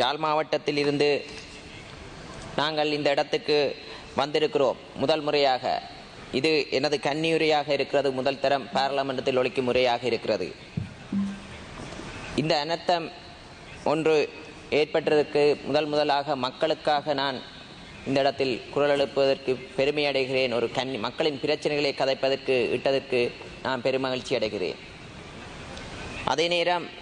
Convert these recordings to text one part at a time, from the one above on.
யாழ் மாவட்டத்தில் இருந்து நாங்கள் இந்த இடத்துக்கு வந்திருக்கிறோம். முதல் முறையாக. இது எனது கன்னியுரையாக இருக்கிறது. முதல் தரம் பாராளுமன்றத்தில் ஒழிக்கும் முறையாக இருக்கிறது. இந்த அனர்த்தம் ஒன்று ஏற்பட்டதற்கு முதல் முதலாக மக்களுக்காக நான் இந்த இடத்தில் குரல் எழுப்புவதற்கு பெருமை அடைகிறேன். ஒரு கன் மக்களின் பிரச்சனைகளை கதைப்பதற்கு இட்டதற்கு நான் பெருமகிழ்ச்சி அடைகிறேன். அதே நேரம்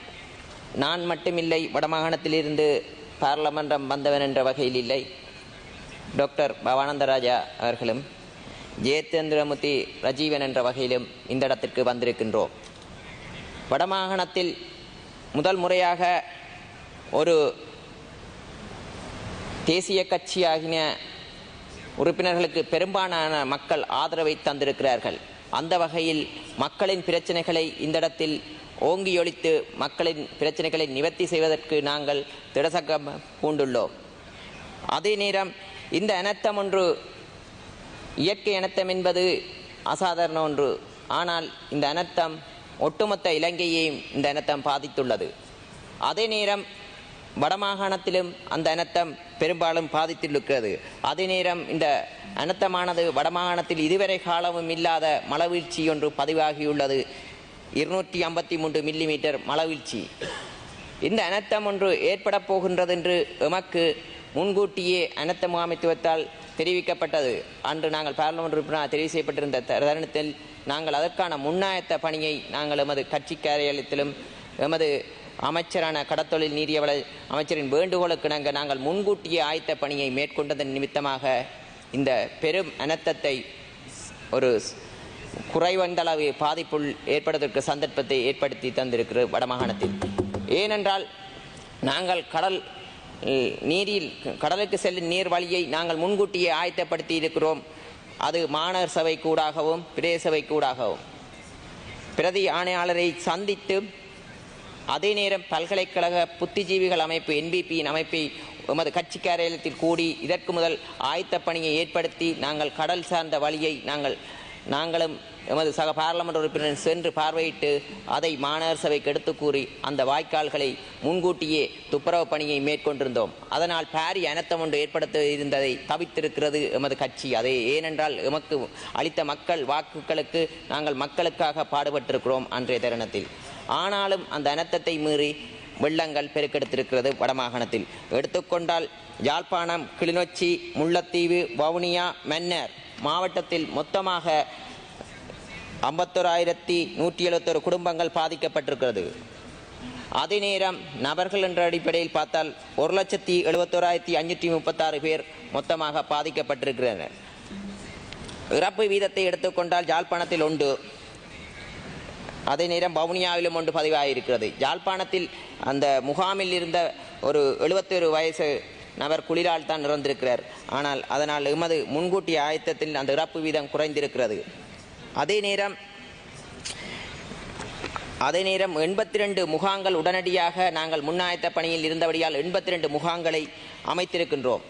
நான் மட்டுமில்லை வடமாகாணத்திலிருந்து பாராளுமன்றம் வந்தவன் என்ற வகையில் இல்லை. டாக்டர் பவானந்தராஜா அவர்களும் ஜெயத்தேந்திரமூர்த்தி ரஜீவன் என்ற வகையிலும் இந்த இடத்திற்கு வந்திருக்கின்றோம். வடமாகாணத்தில் முதல் முறையாக ஒரு தேசிய கட்சியாகின உறுப்பினர்களுக்கு பெரும்பாலான மக்கள் ஆதரவை தந்திருக்கிறார்கள். அந்த வகையில் மக்களின் பிரச்சனைகளை இந்த இடத்தில் ஓங்கியொழித்து மக்களின் பிரச்சனைகளை நிவர்த்தி செய்வதற்கு நாங்கள் திடசக்கம் பூண்டுள்ளோம். அதே நேரம் இந்த அனர்த்தம் ஒன்று இயற்கை அனர்த்தம் என்பது அசாதாரண ஒன்று. ஆனால் இந்த அனர்த்தம் ஒட்டுமொத்த இலங்கையையும் இந்த அனர்த்தம் பாதித்துள்ளது. அதே நேரம் வடமாகாணத்திலும் அந்த அனர்த்தம் பெரும்பாலும் பாதித்திருக்கிறது. அதே நேரம் இந்த அனர்த்தமானது வடமாகாணத்தில் இதுவரை காலமும் இல்லாத மழவீழ்ச்சி ஒன்று பதிவாகியுள்ளது. இருநூற்றி ஐம்பத்தி மூன்று மில்லிமீட்டர் மழவீழ்ச்சி இந்த அனர்த்தம் ஒன்று ஏற்பட போகின்றது என்று எமக்கு முன்கூட்டியே அனர்த்த முகாமைத்துவத்தால் தெரிவிக்கப்பட்டது. அன்று நாங்கள் பாராளுமன்ற உறுப்பினர் தெரிவு செய்யப்பட்டிருந்த தருணத்தில் நாங்கள் அதற்கான முன்னாயத்த பணியை நாங்கள் எமது கட்சி காரியாலயத்திலும் எமது அமைச்சரான கடத்தொழில் நீதியவள அமைச்சரின் வேண்டுகோளுக்கு நாங்கள் நாங்கள் முன்கூட்டியே ஆயத்த பணியை மேற்கொண்டதன் நிமித்தமாக இந்த பெரும் அனர்த்தத்தை ஒரு குறைவந்தளவு பாதிப்புள் ஏற்படுவதற்கு சந்தர்ப்பத்தை ஏற்படுத்தி தந்திருக்கிற வடமாகாணத்தில் ஏனென்றால் நாங்கள் கடல் நீரில் கடலுக்கு செல்லும் நீர் வழியை நாங்கள் முன்கூட்டியே ஆயத்தப்படுத்தி இருக்கிறோம். அது மாணவர் சபை கூடாகவும் பிரதேச சபை கூடாகவும் பிரதி ஆணையாளரை சந்தித்து அதே நேரம் பல்கலைக்கழக புத்திஜீவிகள் அமைப்பு என்பிபியின் அமைப்பை எமது கட்சி காரியாலயத்தில் கூடி இதற்கு முதல் ஆயத்த பணியை ஏற்படுத்தி நாங்கள் கடல் சார்ந்த வழியை நாங்கள் நாங்களும் எமது சக பாராளுமன்ற உறுப்பினர் சென்று பார்வையிட்டு அதை மாநகர சபைக்கு எடுத்து கூறி அந்த வாய்க்கால்களை முன்கூட்டியே துப்புரவு பணியை மேற்கொண்டிருந்தோம். அதனால் பாரி அனர்த்தம் ஒன்று ஏற்படுத்த இருந்ததை தவித்திருக்கிறது எமது கட்சி. அதை ஏனென்றால் எமக்கு அளித்த மக்கள் வாக்குகளுக்கு நாங்கள் மக்களுக்காக பாடுபட்டிருக்கிறோம் அன்றைய தருணத்தில். ஆனாலும் அந்த அனர்த்தத்தை மீறி வெள்ளங்கள் பெருக்கெடுத்திருக்கிறது வடமாகாணத்தில் எடுத்துக்கொண்டால் யாழ்ப்பாணம் கிளிநொச்சி முல்லைத்தீவு வவுனியா மன்னர் மாவட்டத்தில் மொத்தமாக ஐம்பத்தோராயிரத்தி நூற்றி எழுபத்தொரு குடும்பங்கள் பாதிக்கப்பட்டிருக்கிறது. அதே நேரம் நபர்கள் என்ற அடிப்படையில் பார்த்தால் ஒரு லட்சத்தி எழுபத்தோராயிரத்தி அஞ்சூற்றி முப்பத்தாறு பேர் மொத்தமாக பாதிக்கப்பட்டிருக்கிறனர் இறப்பு வீதத்தை எடுத்துக்கொண்டால் யாழ்ப்பாணத்தில் உண்டு. அதே நேரம் வவுனியாவிலும் ஒன்று பதிவாகியிருக்கிறது யாழ்ப்பாணத்தில் அந்த முகாமில் இருந்த ஒரு எழுபத்தொரு வயசு நபர் குளிரால் தான் இறந்திருக்கிறார் ஆனால் அதனால் எமது முன்கூட்டிய ஆயத்தத்தில் அந்த இறப்பு வீதம் குறைந்திருக்கிறது. அதே நேரம் அதே நேரம் எண்பத்தி ரெண்டு முகாங்கள் உடனடியாக நாங்கள் முன்னாயத்த பணியில் இருந்தபடியால் எண்பத்தி ரெண்டு முகாங்களை அமைத்திருக்கின்றோம்.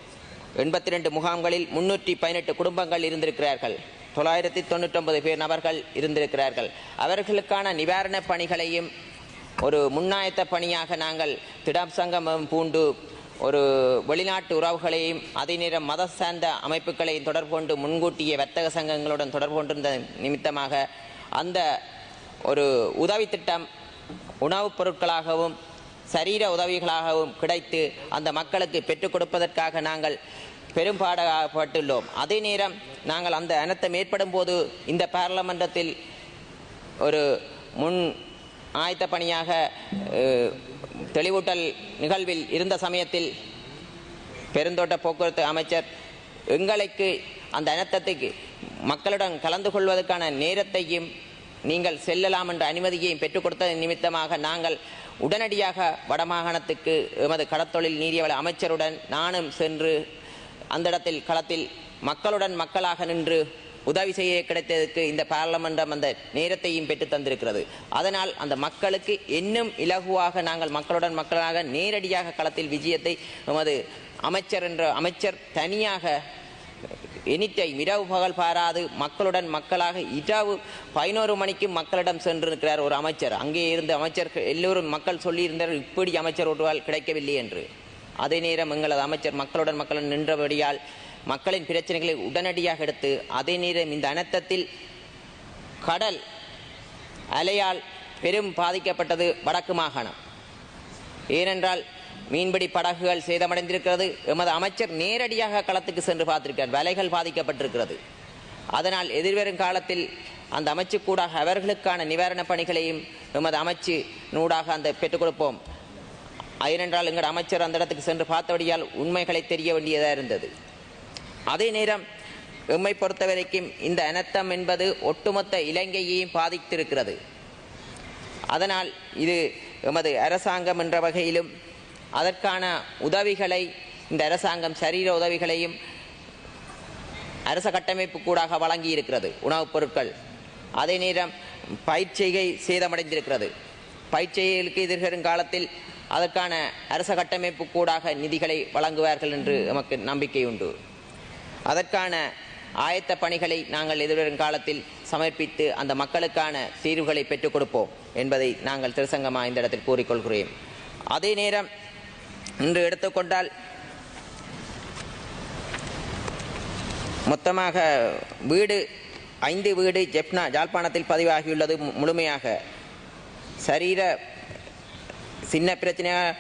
எண்பத்தி ரெண்டு முகாம்களில் முன்னூற்றி பதினெட்டு குடும்பங்கள் இருந்திருக்கிறார்கள். தொள்ளாயிரத்தி தொண்ணூற்றொன்பது பேர் நபர்கள் இருந்திருக்கிறார்கள். அவர்களுக்கான நிவாரணப் பணிகளையும் ஒரு முன்னாயத்த பணியாக நாங்கள் திடம் சங்கமம் பூண்டு ஒரு வெளிநாட்டு உறவுகளையும் அதே நேரம் மத சார்ந்த அமைப்புகளையும் தொடர்பு கொண்டு முன்கூட்டிய வர்த்தக சங்கங்களுடன் தொடர்பு கொண்டிருந்த நிமித்தமாக அந்த ஒரு உதவி திட்டம் உணவுப் பொருட்களாகவும் சரீர உதவிகளாகவும் கிடைத்து அந்த மக்களுக்கு பெற்றுக் கொடுப்பதற்காக நாங்கள் பெரும்பாடப்பட்டுள்ளோம் அதே நேரம் நாங்கள் அந்த அனர்த்தம் ஏற்படும் போது இந்த பாராளுமன்றத்தில் ஒரு முன் ஆயத்த பணியாக தெளிவூட்டல் நிகழ்வில் இருந்த சமயத்தில் பெருந்தோட்ட போக்குவரத்து அமைச்சர் எங்களுக்கு அந்த அனர்த்தத்துக்கு மக்களுடன் கலந்து கொள்வதற்கான நேரத்தையும் நீங்கள் செல்லலாம் என்ற அனுமதியையும் பெற்றுக் கொடுத்ததன் நிமித்தமாக நாங்கள் உடனடியாக வடமாகாணத்துக்கு எமது கடத்தொழில் நீதியவள அமைச்சருடன் நானும் சென்று அந்த இடத்தில் களத்தில் மக்களுடன் மக்களாக நின்று உதவி செய்ய கிடைத்ததற்கு இந்த பாராளுமன்றம் அந்த நேரத்தையும் பெற்று தந்திருக்கிறது. அதனால் அந்த மக்களுக்கு இன்னும் இலகுவாக நாங்கள் மக்களுடன் மக்களாக நேரடியாக களத்தில் விஜயத்தை நமது அமைச்சர் என்ற அமைச்சர் தனியாக எனிட்டை இரவு பகல் பாராது மக்களுடன் மக்களாக இரவு பதினோரு மணிக்கு மக்களிடம் சென்றிருக்கிறார் ஒரு அமைச்சர். அங்கே இருந்த அமைச்சர் எல்லோரும் மக்கள் சொல்லியிருந்தார்கள் இப்படி அமைச்சர் ஒருவால் கிடைக்கவில்லை என்று. அதே நேரம் எங்களது அமைச்சர் மக்களுடன் மக்களுடன் நின்றபடியால் மக்களின் பிரச்சனைகளை உடனடியாக எடுத்து அதே நேரம் இந்த அனர்த்தத்தில் கடல் அலையால் பெரும் பாதிக்கப்பட்டது வடக்கு மாகாணம். ஏனென்றால் மீன்பிடி படகுகள் சேதமடைந்திருக்கிறது. எமது அமைச்சர் நேரடியாக களத்துக்கு சென்று பார்த்திருக்கிறார். வலைகள் பாதிக்கப்பட்டிருக்கிறது. அதனால் எதிர்வரும் காலத்தில் அந்த அமைச்சு கூடாக அவர்களுக்கான நிவாரணப் பணிகளையும் எமது அமைச்சு நூடாக அந்த பெற்றுக் கொடுப்போம். ஏனென்றால் எங்கள் அமைச்சர் அந்த இடத்துக்கு சென்று பார்த்தபடியால் உண்மைகளை தெரிய வேண்டியதாக இருந்தது. அதே நேரம் எம்மை பொறுத்தவரைக்கும் இந்த அனர்த்தம் என்பது ஒட்டுமொத்த இலங்கையையும் பாதித்திருக்கிறது. அதனால் இது எமது அரசாங்கம் என்ற வகையிலும் அதற்கான உதவிகளை இந்த அரசாங்கம் சரீர உதவிகளையும் அரச கட்டமைப்பு கூடாக வழங்கி இருக்கிறது உணவுப் பொருட்கள். அதே நேரம் பயிற்சிகை சேதமடைந்திருக்கிறது. பயிற்சிகளுக்கு எதிர்கரும் காலத்தில் அதற்கான அரச கட்டமைப்பு கூடாக நிதிகளை வழங்குவார்கள் என்று நமக்கு நம்பிக்கை உண்டு. அதற்கான ஆயத்த பணிகளை நாங்கள் எதிர்வரும் காலத்தில் சமர்ப்பித்து அந்த மக்களுக்கான தீர்வுகளை பெற்றுக் கொடுப்போம் என்பதை நாங்கள் திருசங்கமாக இந்த இடத்தில் கூறிக்கொள்கிறேன். அதே நேரம் இன்று எடுத்துக்கொண்டால் மொத்தமாக வீடு ஐந்து வீடு ஜெப்னா ஜாழ்ப்பாணத்தில் பதிவாகியுள்ளது முழுமையாக. சரீர சின்ன பிரச்சனையாக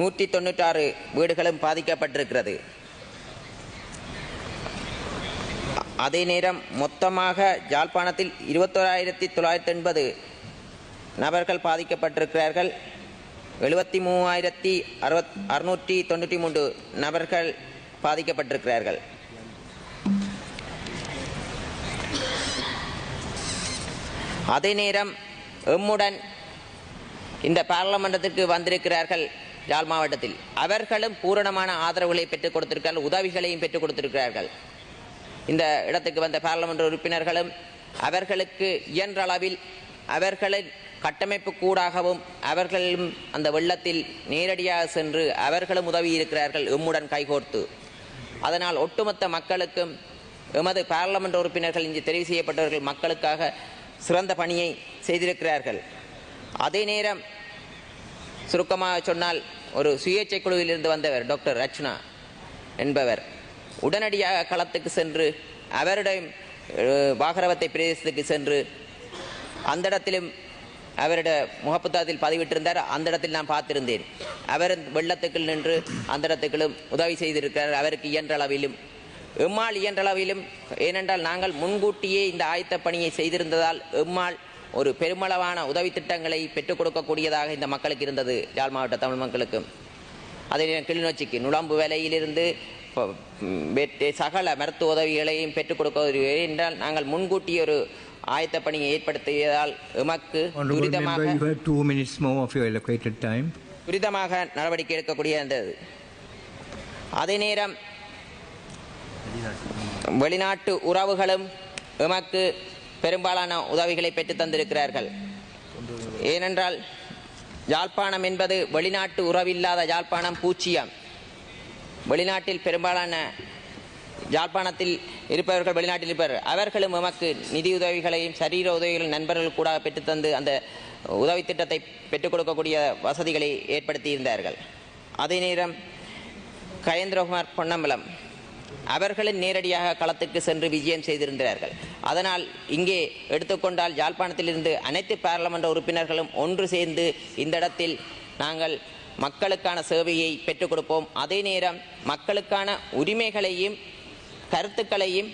நூற்றி தொண்ணூற்றாறு வீடுகளும் பாதிக்கப்பட்டிருக்கிறது. அதே நேரம் மொத்தமாக ஜாழ்ப்பாணத்தில் இருபத்தோராயிரத்தி தொள்ளாயிரத்தி எண்பது நபர்கள் பாதிக்கப்பட்டிருக்கிறார்கள். எழுபத்தி மூவாயிரத்தி அறுபத் அறுநூற்றி தொண்ணூற்றி மூன்று நபர்கள் பாதிக்கப்பட்டிருக்கிறார்கள். அதே நேரம் எம்முடன் இந்த பாராளுமன்றத்திற்கு வந்திருக்கிறார்கள் யாழ் மாவட்டத்தில். அவர்களும் பூரணமான ஆதரவுகளை பெற்றுக் கொடுத்திருக்கிறார்கள் உதவிகளையும் பெற்றுக் கொடுத்திருக்கிறார்கள். இந்த இடத்துக்கு வந்த பாராளுமன்ற உறுப்பினர்களும் அவர்களுக்கு இயன்ற அளவில் அவர்களின் கட்டமைப்பு கூடாகவும் அவர்களும் அந்த வெள்ளத்தில் நேரடியாக சென்று அவர்களும் உதவி இருக்கிறார்கள் எம்முடன் கைகோர்த்து. அதனால் ஒட்டுமொத்த மக்களுக்கும் எமது பாராளுமன்ற உறுப்பினர்கள் இங்கு தெரிவு செய்யப்பட்டவர்கள் மக்களுக்காக சிறந்த பணியை செய்திருக்கிறார்கள். அதே நேரம் சுருக்கமாக சொன்னால் ஒரு சுயேட்சை குழுவிலிருந்து வந்தவர் டாக்டர் ரச்னா என்பவர். உடனடியாக களத்துக்கு சென்று அவரிடம் பாகரவத்தை பிரதேசத்துக்கு சென்று அந்த இடத்திலும் அவருடைய முகப்புத்தகத்தில் பதிவிட்டிருந்தார். அந்த இடத்தில் நான் பார்த்திருந்தேன். அவர் வெள்ளத்துக்குள் நின்று அந்த இடத்துக்களும் உதவி செய்திருக்கிறார். அவருக்கு இயன்ற அளவிலும் எம்மால் இயன்ற அளவிலும் ஏனென்றால் நாங்கள் முன்கூட்டியே இந்த ஆயத்த பணியை செய்திருந்ததால் எம்மால் ஒரு பெருமளவான உதவி திட்டங்களை பெற்றுக் கொடுக்கக்கூடியதாக இந்த மக்களுக்கு இருந்தது யாழ் மாவட்ட தமிழ் மக்களுக்கும் அதே கிளிநொச்சிக்கு நுழம்பு வேலையிலிருந்து சகல மருத்துவ உதவிகளையும் பெற்றுக் கொடுக்க என்றால் நாங்கள் முன்கூட்டியே ஒரு ஆயத்த பணியை ஏற்படுத்தியதால் எமக்கு துரிதமாக member, you have two minutes more of your allocated time. துரிதமாக நடவடிக்கை எடுக்கக்கூடிய இருந்தது அதே நேரம் வெளிநாட்டு உறவுகளும் எமக்கு பெரும்பாலான உதவிகளை பெற்றுத் தந்திருக்கிறார்கள் ஏனென்றால் யாழ்ப்பாணம் என்பது வெளிநாட்டு உறவில்லாத யாழ்ப்பாணம் பூச்சியம் வெளிநாட்டில் பெரும்பாலான யாழ்ப்பாணத்தில் இருப்பவர்கள் வெளிநாட்டில் இருப்பவர் அவர்களும் எமக்கு நிதி உதவிகளையும் சரீர உதவிகளையும் நண்பர்கள் கூட பெற்றுத்தந்து அந்த உதவி திட்டத்தை பெற்றுக் கொடுக்கக்கூடிய வசதிகளை ஏற்படுத்தி இருந்தார்கள் அதே நேரம் கயேந்திரகுமார் பொன்னம்பலம் அவர்களும் நேரடியாக களத்துக்கு சென்று விஜயம் செய்திருந்தார்கள். அதனால் இங்கே எடுத்துக்கொண்டால் யாழ்ப்பாணத்திலிருந்து அனைத்து பாராளுமன்ற உறுப்பினர்களும் ஒன்று சேர்ந்து இந்த இடத்தில் நாங்கள் மக்களுக்கான சேவையை பெற்றுக் கொடுப்போம். அதே நேரம் மக்களுக்கான உரிமைகளையும் கருத்துக்களையும்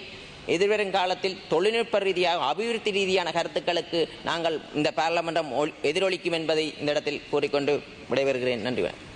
எதிர்வரும் காலத்தில் தொழில்நுட்ப ரீதியாக அபிவிருத்தி ரீதியான கருத்துக்களுக்கு நாங்கள் இந்த பாராளுமன்றம் எதிரொலிக்கும் என்பதை இந்த இடத்தில் கூறிக்கொண்டு விடைபெறுகிறேன். நன்றி